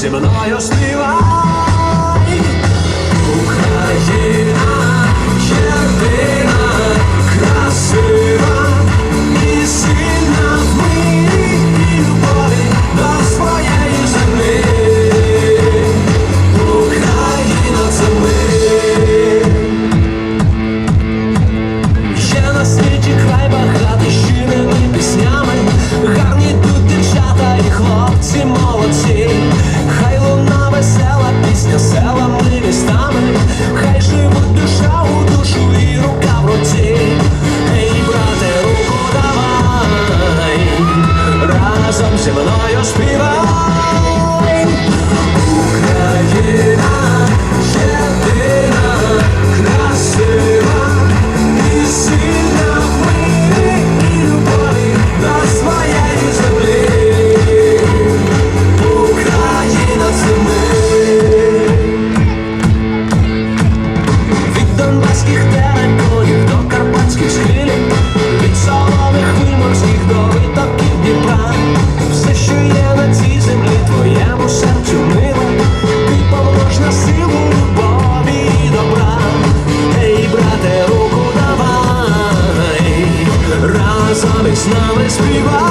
Земною співай Україна. razem się będą już śpiewać з нами співає.